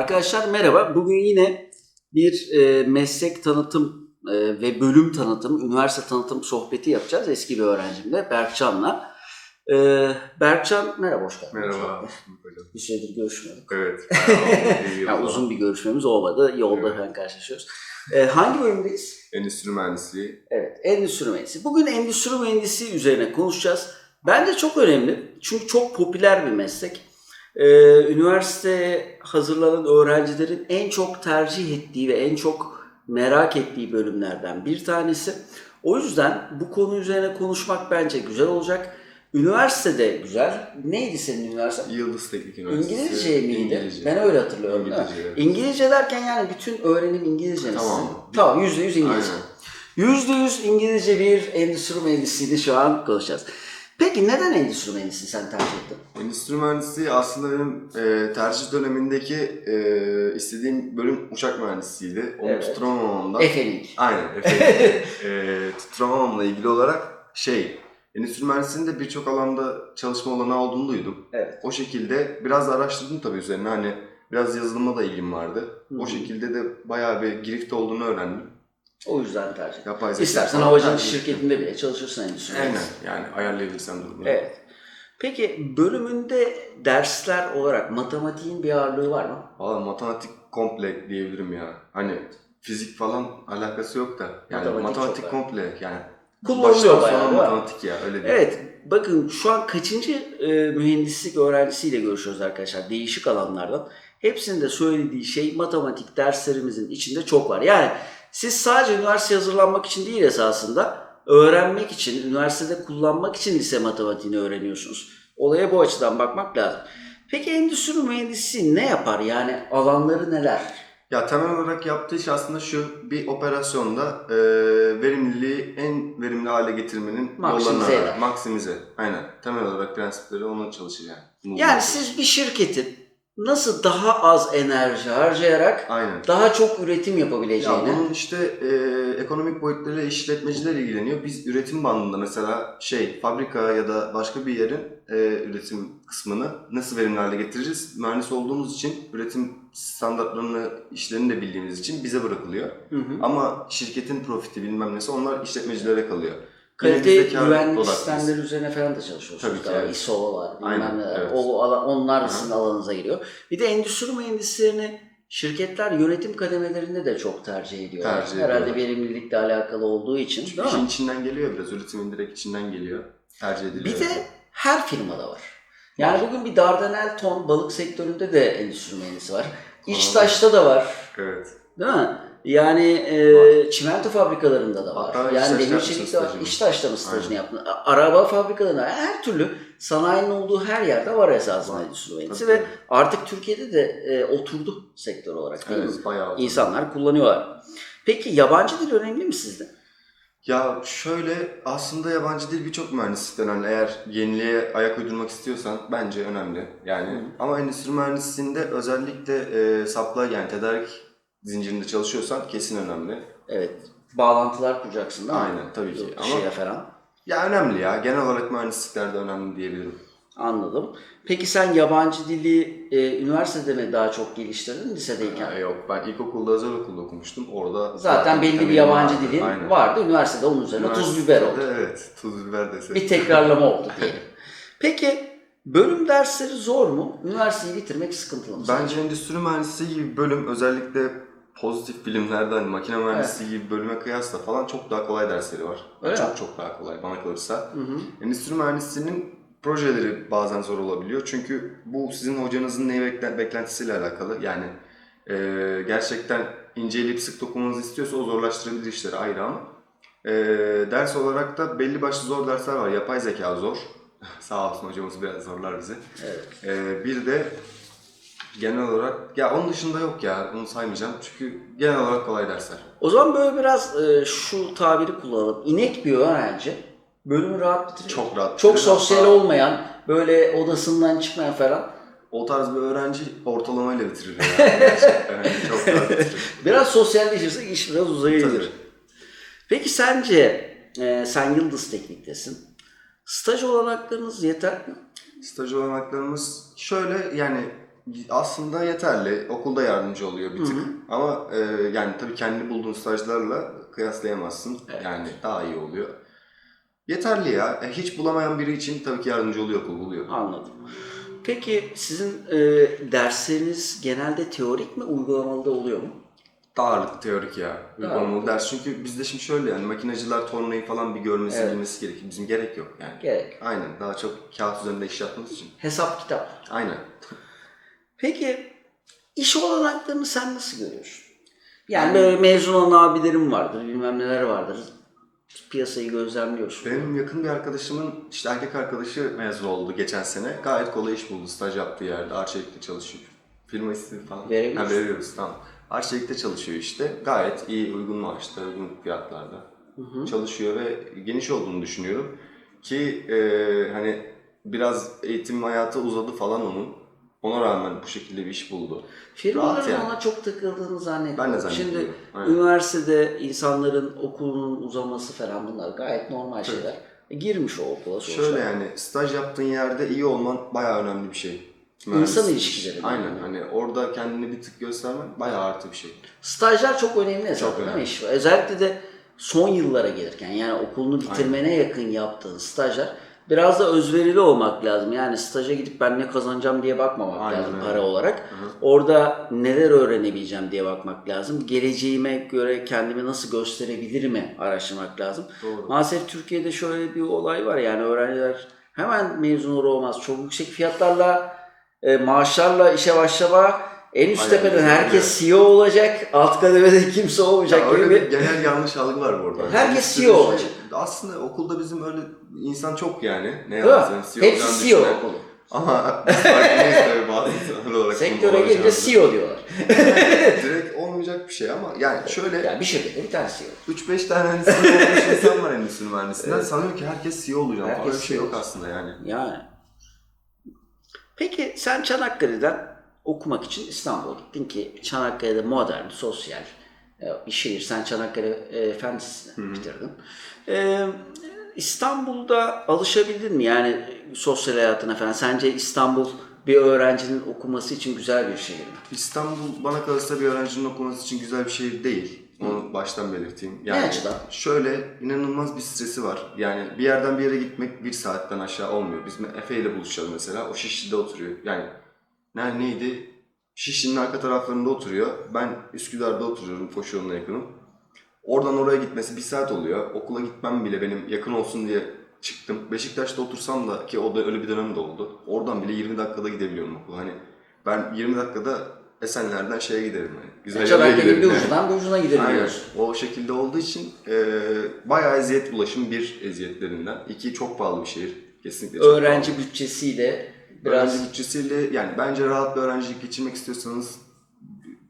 Arkadaşlar merhaba. Bugün yine bir e, meslek tanıtım e, ve bölüm tanıtım, üniversite tanıtım sohbeti yapacağız eski bir öğrencimle Berkcan'la. E, Berkcan merhaba hoş geldin. Merhaba. Bir süredir görüşmüyorduk. Evet. Yani uzun bir görüşmemiz olmadı. Yolda Evet. falan karşılaşıyoruz. E, hangi bölümdeyiz? Endüstri mühendisliği. Evet, endüstri mühendisi. Bugün endüstri mühendisi üzerine konuşacağız. Bence çok önemli. Çünkü çok popüler bir meslek. Ee, üniversiteye hazırlanan öğrencilerin en çok tercih ettiği ve en çok merak ettiği bölümlerden bir tanesi. O yüzden bu konu üzerine konuşmak bence güzel olacak. Üniversitede güzel. Neydi senin üniversite? Yıldız Teknik Üniversitesi. İngilizce miydi? İngilizce. Ben öyle hatırlıyorum. İngilizce, evet. İngilizce derken yani bütün öğrenim İngilizce mi? Tamam. Tamam, yüzde yüz İngilizce. Aynen. Yüzde yüz İngilizce bir endüstri mühendisliğini şu an konuşacağız. Peki neden endüstri mühendisliği sen tercih ettin? Endüstri mühendisliği aslında benim e, tercih dönemindeki e, istediğim bölüm uçak mühendisliğiydi. Onu Evet. tutturamamamdan. Efe'nin. Aynen. Efendim. e, tutturamamamla ilgili olarak şey, endüstri mühendisliğinde birçok alanda çalışma olanağı olduğunu duydum. Evet. O şekilde biraz da araştırdım tabii üzerine. Hani biraz yazılıma da ilgim vardı. Hı hı. O şekilde de bayağı bir girift olduğunu öğrendim. O yüzden tercih. Yapay zeka İstersen havacılık şirketinde bile çalışırsın endüstri Aynen yani ayarlayabilirsen durumunu. Evet. Peki bölümünde dersler olarak matematiğin bir ağırlığı var mı? Valla matematik komple diyebilirim ya. Hani fizik falan alakası yok da. Yani Matematik matematik, çok var. komple yani. Kullanılıyor bayağı, matematik ya öyle değil. Evet, bakın şu an kaçıncı e, mühendislik öğrencisiyle görüşüyoruz arkadaşlar değişik alanlardan. Hepsinin de söylediği şey matematik derslerimizin içinde çok var. Yani siz sadece üniversiteye hazırlanmak için değil esasında öğrenmek için, üniversitede kullanmak için lise matematiğini öğreniyorsunuz. Olaya bu açıdan bakmak lazım. Peki endüstri mühendisi ne yapar? Yani alanları neler? Ya temel olarak yaptığı iş aslında şu bir operasyonda e, verimliliği en verimli hale getirmenin Maksimize yollarını arar. Maksimize. Aynen. Temel olarak prensipleri ona çalışır yani. Bunu Yani siz bir şirketin nasıl daha az enerji harcayarak Aynen. daha çok üretim Ya yapabileceğini bunun işte e, ekonomik boyutlarıyla işletmeciler ilgileniyor. Biz üretim bandında mesela şey fabrika ya da başka bir yerin e, üretim kısmını nasıl verimli hale getireceğiz? Mühendis olduğumuz için üretim standartlarını, işlerini de bildiğimiz için bize bırakılıyor. Hı hı. Ama şirketin profiti bilmem nesi onlar işletmecilere kalıyor. Kalite güvenlik odaklıyız. sistemleri üzerine falan da çalışıyorsunuz. Tabii ki, galiba. evet. ISO var, bilmem Aynen, neler. evet. O alan, onlar sizin alanınıza giriyor. Bir de endüstri mühendislerini şirketler yönetim kademelerinde de çok tercih ediyorlar. Tercih Herhalde ediyorlar. verimlilikle alakalı olduğu için değil işin mi? içinden geliyor biraz. Üretimin direkt içinden geliyor. Tercih ediliyor. Bir de her firmada var. Yani bugün bir Dardanel ton balık sektöründe de endüstri mühendisi var. İçtaş'ta da var. Evet. Değil mi? Yani e, çimento fabrikalarında da var. Hatta yani demir yapmışsın çelikte var. İçtaş'ta mı stajını yaptın? Araba fabrikalarında her türlü sanayinin olduğu her yerde var esasında endüstri mühendisi ve artık Türkiye'de de e, oturdu sektör olarak değil mi? Evet, bayağı. İnsanlar kullanıyorlar. Peki yabancı dil önemli mi sizde? Ya şöyle aslında yabancı dil birçok mühendislikten önemli. Eğer yeniliğe ayak uydurmak istiyorsan bence önemli. Yani Hı. ama endüstri mühendisliğinde özellikle e, supply yani tedarik zincirinde çalışıyorsan kesin önemli. Evet. Bağlantılar kuracaksın değil mi? Aynen tabii ki. Ama dışıyla falan. ya önemli ya. Genel olarak mühendisliklerde önemli diyebilirim. Anladım. Peki sen yabancı dili e, üniversitede mi daha çok geliştirdin lisedeyken? Ya yok ben ilkokulda özel okulda okumuştum. Orada Zaten belli bir yabancı vardı. dilin Aynen. vardı. Üniversitede onun üzerine tuz biber oldu. Evet, tuz biber desek. Bir tekrarlama oldu diyelim. Peki bölüm dersleri zor mu? Üniversiteyi bitirmek sıkıntılı mı? Bence endüstri mühendisliği gibi bölüm özellikle pozitif bilimlerden hani makine mühendisliği gibi bölüme kıyasla falan çok daha kolay dersleri var. Öyle çok mi? çok daha kolay bana kalırsa. Hı hı. Endüstri mühendisliğinin projeleri bazen zor olabiliyor. Çünkü bu sizin hocanızın neyi bekle- beklentisiyle alakalı. Yani e, gerçekten inceleyip sık dokumanızı istiyorsa o zorlaştırabilir işleri ayrı ama e, ders olarak da belli başlı zor dersler var. Yapay zeka zor. Sağ olsun hocamız biraz zorlar bizi. Evet. Ee, bir de genel olarak ya onun dışında yok ya onu saymayacağım çünkü genel olarak kolay dersler. O zaman böyle biraz e, şu tabiri kullanalım. İnek bir öğrenci bölümü rahat bitirir. Çok rahat. Çok bitirir. sosyal Hatta olmayan, böyle odasından çıkmayan falan. O tarz bir öğrenci ortalamayla bitirir. Gerçekten yani çok rahat bitirir. Biraz sosyalleşirsek iş biraz uzayabilir. Tabii. Peki sence e, sen Yıldız Teknik'tesin. Staj olanaklarınız yeter mi? Staj olanaklarımız şöyle yani Aslında yeterli. Okulda yardımcı oluyor bir tık. Hı hı. Ama e, yani tabii kendi bulduğun stajlarla kıyaslayamazsın. Evet. Yani daha iyi oluyor. Yeterli ya. E, hiç bulamayan biri için tabii ki yardımcı oluyor, okul buluyor. Anladım. Peki sizin e, dersleriniz genelde teorik mi, uygulamalı da oluyor mu? Daha ağırlıklı teorik ya. Uygulamalı ders. Çünkü bizde şimdi şöyle yani makinacılar tornayı falan bir görmesi, Evet. bilmesi gerekir. Bizim gerek yok yani. Gerek. Aynen. Daha çok kağıt üzerinde iş yaptığımız için. Hesap kitap. Aynen. Peki iş olanaklarını sen nasıl görüyorsun? Yani böyle mezun olan abilerim vardır, bilmem neler vardır. Piyasayı gözlemliyorsun. Benim yakın bir arkadaşımın işte erkek arkadaşı mezun oldu geçen sene. Gayet kolay iş buldu. Staj yaptığı yerde. Arçelik'te çalışıyor. Firma ismi falan. Verebilirsin. Ha, veriyoruz tamam. Arçelik'te çalışıyor işte. Gayet iyi, uygun maaşta, uygun fiyatlarda çalışıyor ve geniş olduğunu düşünüyorum. Ki e, hani biraz eğitim hayatı uzadı falan onun. Ona rağmen bu şekilde bir iş buldu. Firmaların yani. ona çok takıldığını zannetmiyorum. Ben de zannediyorum. Şimdi Aynen. üniversitede insanların okulunun uzaması falan bunlar gayet normal şeyler. E, girmiş o okula sonuçta. Şöyle yani staj yaptığın yerde iyi olman bayağı önemli bir şey. İnsan ilişkileri. Aynen yani. hani orada kendini bir tık göstermen bayağı artı bir şey. Stajlar çok önemli zaten değil mi önemli. iş? Özellikle de son yıllara gelirken yani okulunu bitirmene yakın yaptığın stajlar biraz da özverili olmak lazım. Yani staja gidip ben ne kazanacağım diye bakmamak Aynen lazım öyle. para olarak. hı. Orada neler öğrenebileceğim diye bakmak lazım. Geleceğime göre kendimi nasıl gösterebilirimi araştırmak lazım. Doğru. Maalesef Türkiye'de şöyle bir olay var yani öğrenciler hemen mezun olur olmaz çok yüksek fiyatlarla e, maaşlarla işe başlama en üst Aynen, tepeden herkes CEO olacak alt kademede kimse olmayacak Ya gibi öyle bir genel yanlış algı var bu arada. Herkes Bir CEO sürü olacak. Aslında okulda bizim öyle insan çok yani. Ne söyleyeyim, CEO Hepsi CEO. Ama biz farkındayız tabii bazı insanlar olarak. Sektöre gelince. CEO diyorlar. Direkt olmayacak bir şey ama yani şöyle Yani bir şirkette bir tane CEO. 3-5 tane endüstri olmuş insan var endüstri mühendisinden. Sanıyor ki herkes CEO olacak. Herkes Öyle bir şey CEO yok aslında yani. Yani. Peki sen Çanakkale'den okumak için İstanbul'a gittin ki Çanakkale'de modern, sosyal e, bir şehir. Sen Çanakkale e, Efendisi'ni bitirdin. E, İstanbul'da alışabildin mi? Yani sosyal hayatına falan. Sence İstanbul bir öğrencinin okuması için güzel bir şehir mi? İstanbul bana kalırsa bir öğrencinin okuması için güzel bir şehir değil. Onu baştan belirteyim. Ne açıdan? Şöyle inanılmaz bir stresi var. Yani bir yerden bir yere gitmek bir saatten aşağı olmuyor. Biz Efe ile buluşalım mesela. O Şişli'de oturuyor. Yani ne, neydi? Şişli'nin arka taraflarında oturuyor. Ben Üsküdar'da oturuyorum. Koşu yoluna yakınım. Oradan oraya gitmesi bir saat oluyor. Okula gitmem bile benim yakın olsun diye çıktım. Beşiktaş'ta otursam da ki o da öyle bir dönem de oldu. Oradan bile 20 dakikada gidebiliyorum okula. Hani ben 20 dakikada Esenler'den şeye giderim. Hani. Güzel yerlere bir giderim. yani. ucundan bir ucuna Aynen. gidebiliyorsun. O şekilde olduğu için e, bayağı eziyet ulaşım bir eziyetlerinden. İki çok pahalı bir şehir. Kesinlikle çok Öğrenci pahalı. bütçesiyle biraz Öğrenci bütçesiyle yani bence rahat bir öğrencilik geçirmek istiyorsanız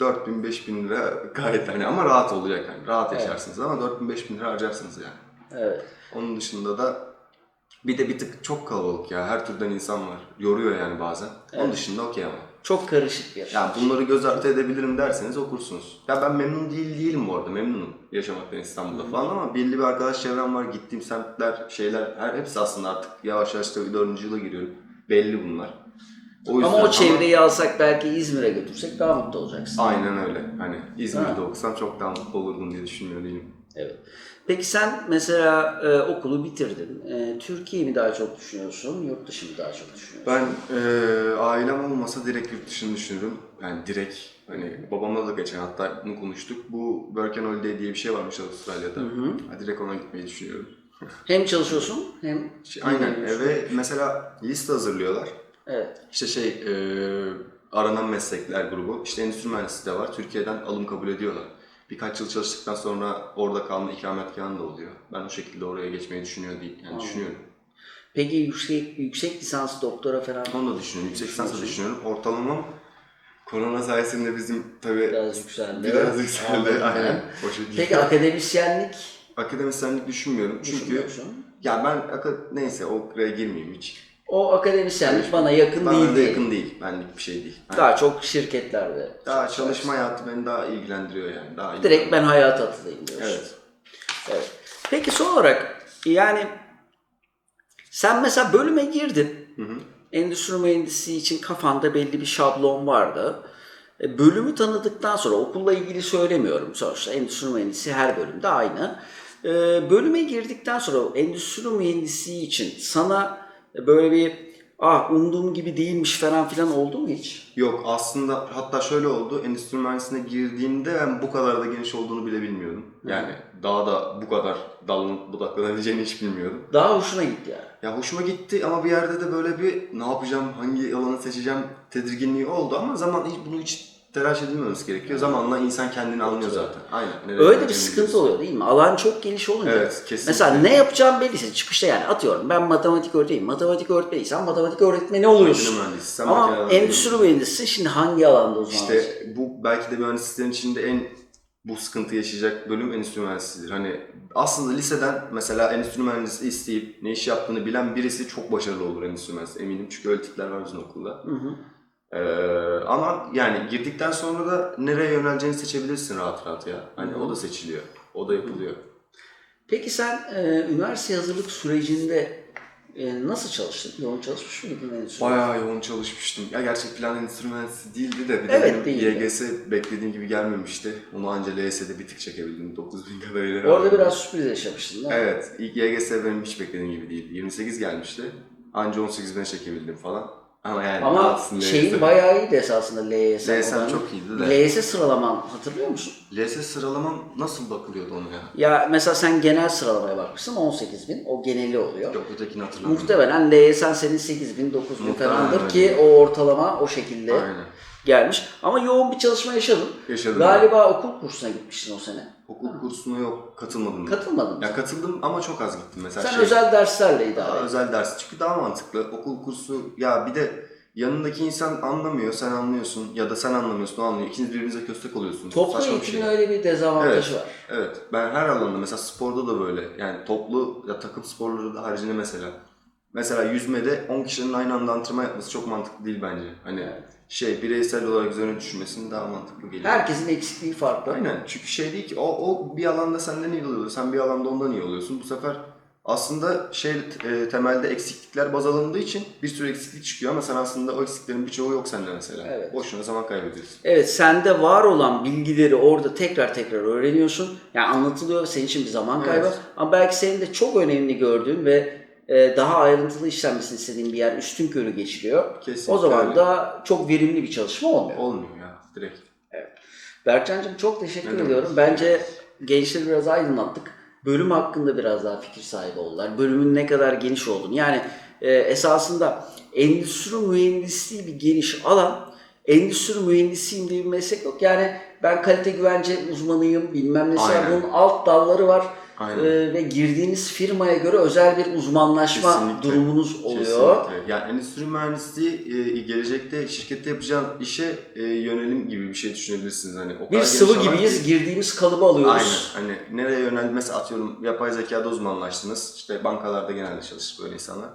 4000 5000 lira gayet hani ama rahat olacak yani. Rahat Evet. yaşarsınız ama 4000 5000 lira harcarsınız yani. evet. Onun dışında da bir de bir tık çok kalabalık ya. Her türden insan var. Yoruyor yani bazen. Onun Evet. dışında okey ama. çok karışık bir yer. Ya bunları göz ardı edebilirim derseniz okursunuz. Ya ben memnun değil değilim bu arada. Memnunum yaşamaktan İstanbul'da falan ama belli bir arkadaş çevrem var. Gittiğim semtler, şeyler her hepsi aslında artık yavaş yavaş tabii dördüncü yıla giriyorum. Belli bunlar. O Ama o çevreyi alsak belki İzmir'e götürsek daha mutlu olacaksın. Aynen öyle. Hani İzmir'de Ha. okusam çok daha mutlu olurdum diye düşünmüyor değilim. Evet. Peki sen mesela e, okulu bitirdin. E, Türkiye'yi mi daha çok düşünüyorsun, yurt dışı mı daha çok düşünüyorsun? Ben eee ailem olmasa direkt yurt dışını düşünürüm. Yani direkt hani babamla da geçen hatta bunu konuştuk. Bu Work and Holiday diye bir şey varmış Avustralya'da. Ha, direkt ona gitmeyi düşünüyorum. Hem çalışıyorsun hem Şey, Aynen ve mesela liste hazırlıyorlar. Evet. İşte şey eee, aranan meslekler grubu. İşte endüstri mühendisliği de var. Türkiye'den alım kabul ediyorlar. Birkaç yıl çalıştıktan sonra orada kalma ikametgahın da oluyor. Ben o şekilde oraya geçmeyi düşünüyor değil. Yani Anladım. düşünüyorum. Peki yüksek, yüksek lisans, doktora falan Onu da düşünüyorum. Yüksek lisans da düşünüyorum. Ortalamam korona sayesinde bizim tabii biraz yükseldi. biraz yükseldi. Aynen. Şekilde. Peki akademisyenlik Akademisyenlik düşünmüyorum. Çünkü ya ben neyse oraya girmeyeyim hiç. O akademisyenlik bana yakın Bana değil. da değil. yakın değil. Benlik bir şey değil. Yani Daha çok şirketlerde. daha çalışma hayatı beni daha ilgilendiriyor yani. Daha Direkt ben hayata atılayım diyorsun. Evet. Evet. Peki son olarak yani sen mesela bölüme girdin. Hı hı. Endüstri mühendisliği için kafanda belli bir şablon vardı. E, Bölümü tanıdıktan sonra okulla ilgili söylemiyorum sonuçta. Endüstri mühendisi her bölümde aynı. E, Bölüme girdikten sonra endüstri mühendisliği için sana böyle bir ah umduğum gibi değilmiş falan filan oldu mu hiç? Yok aslında hatta şöyle oldu. Endüstri mühendisliğine girdiğimde ben bu kadar da geniş olduğunu bile bilmiyordum. Yani daha da bu kadar dallanıp budaklanabileceğini hiç bilmiyordum. Daha hoşuna gitti yani. Ya hoşuma gitti ama bir yerde de böyle bir ne yapacağım, hangi alanı seçeceğim tedirginliği oldu ama zaman hiç bunu hiç telaş edilmemesi gerekiyor. Zamanla insan kendini anlıyor zaten. Aynen. Nereye Öyle bir gideceğini sıkıntı biliyorsun. oluyor değil mi? Alan çok geniş olunca. Evet, kesinlikle. Mesela ne yapacağım belliyse çıkışta yani atıyorum ben matematik öğretmeniyim. Matematik öğretmeniysem matematik öğretmeni oluyorsun. Makine mühendisi, sen Ama mühendisi. endüstri mühendisi şimdi hangi alanda uzmanlaşacak? İşte bu belki de mühendisliklerin içinde en bu sıkıntı yaşayacak bölüm endüstri mühendisliğidir. Hani aslında liseden mesela endüstri mühendisliği isteyip ne iş yaptığını bilen birisi çok başarılı olur endüstri mühendisliği eminim. Çünkü öyle tipler var bizim okulda. Hı hı. Ee, ama yani girdikten sonra da nereye yöneleceğini seçebilirsin rahat rahat ya. Hani o da seçiliyor. O da yapılıyor. Peki sen e, üniversite hazırlık sürecinde e, nasıl çalıştın? Yoğun çalışmış mıydın endüstri? Bayağı yoğun çalışmıştım. Ya gerçek plan endüstri mühendisliği değildi de bir de Evet, benim değildi. YGS beklediğim gibi gelmemişti. Onu anca LS'de bir tık çekebildim. 9000 kadarıyla. Orada biraz sürpriz yaşamıştın değil mi? Evet, ilk YGS benim hiç beklediğim gibi değildi. 28 gelmişti. Anca 18 bine çekebildim falan. Ama yani Ama rahatsın şeyin LYS. bayağı iyiydi esasında LYS. Oranı. çok iyiydi de. LYS sıralaman hatırlıyor musun? LS sıralamam nasıl bakılıyordu ona ya? Ya mesela sen genel sıralamaya bakmışsın 18 bin. O geneli oluyor. Yok ötekini hatırlamıyorum. Muhtemelen LYS'n senin 8 bin 9 bin Muhtemelen falandır öyle. ki o ortalama o şekilde Aynen. Gelmiş. Ama yoğun bir çalışma yaşadın. Yaşadım. Galiba okul kursuna gitmiştin o sene. Okul kursuna yok katılmadım. Katılmadın mı? ya katıldım ama çok az gittim mesela. Sen şey, özel derslerle idare et. özel ders. Çünkü daha mantıklı. Okul kursu ya bir de yanındaki insan anlamıyor, sen anlıyorsun ya da sen anlamıyorsun, o anlıyor. İkiniz birbirinize köstek oluyorsunuz. Toplu Saçma bir eğitimin şey. öyle bir dezavantajı Evet. var. Evet. Ben her alanda mesela sporda da böyle. Yani toplu ya takım sporları da haricinde mesela. Mesela yüzmede 10 kişinin aynı anda antrenman yapması çok mantıklı değil bence. Hani Evet. şey bireysel olarak üzerine düşmesinin daha mantıklı geliyor. Herkesin eksikliği farklı. Aynen. Çünkü şey değil ki o, o bir alanda senden iyi oluyor. Sen bir alanda ondan iyi oluyorsun. Bu sefer aslında şey e, temelde eksiklikler baz alındığı için bir sürü eksiklik çıkıyor ama sen aslında o eksiklerin birçoğu yok sende mesela. Evet. Boşuna zaman kaybediyorsun. Evet sende var olan bilgileri orada tekrar tekrar öğreniyorsun. Yani anlatılıyor senin için bir zaman kaybı. Evet. Ama belki senin de çok önemli gördüğün ve e, daha ayrıntılı işlenmesini istediğin bir yer üstün körü geçiriyor. Kesinlikle o zaman da çok verimli bir çalışma olmuyor. Olmuyor ya direkt. Berkcan'cığım çok teşekkür Ne demek. ediyorum. Bence gençleri biraz aydınlattık. Bölüm hakkında biraz daha fikir sahibi oldular. Bölümün ne kadar geniş olduğunu. Yani e, esasında endüstri mühendisliği bir geniş alan. Endüstri mühendisiyim diye bir meslek yok. Yani ben kalite güvence uzmanıyım bilmem. Aynen. Bunun alt dalları var. Aynen. E, ve girdiğiniz firmaya göre özel bir uzmanlaşma Kesinlikle. durumunuz oluyor. Kesinlikle. Yani endüstri mühendisliği e, gelecekte şirkette yapacağın işe e, yönelim gibi bir şey düşünebilirsiniz. Hani o kadar Bir geniş sıvı alan gibiyiz. ki- Girdiğimiz kalıbı alıyoruz. Aynen. Hani nereye yönel mesela atıyorum yapay zekada uzmanlaştınız. İşte bankalarda genelde çalışır böyle insanlar.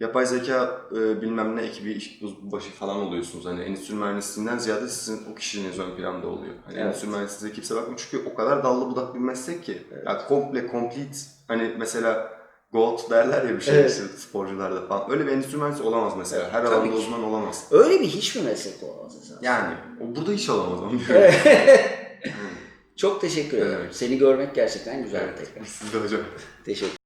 Yapay zeka e, bilmem ne ekibi başı falan oluyorsunuz. Hani endüstri mühendisliğinden ziyade sizin o kişiliğiniz ön planda oluyor. Hani Evet. endüstri mühendisliğine kimse bakmıyor çünkü o kadar dallı budak bir meslek ki. Ya komple, complete. Hani mesela GOAT derler ya bir şey Evet. işte sporcularda falan. Öyle bir endüstri mühendisi olamaz mesela. Her Tabii alanda ki. uzman olamaz. Öyle bir hiçbir meslek olamaz esasında. Yani o burada hiç olamaz onu diyorum. Çok teşekkür ederim. demek. Seni görmek gerçekten güzeldi tekrar. Siz de hocam. Teşekkür